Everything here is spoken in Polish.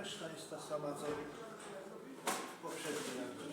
reszta jest ta sama co w poprzedniej.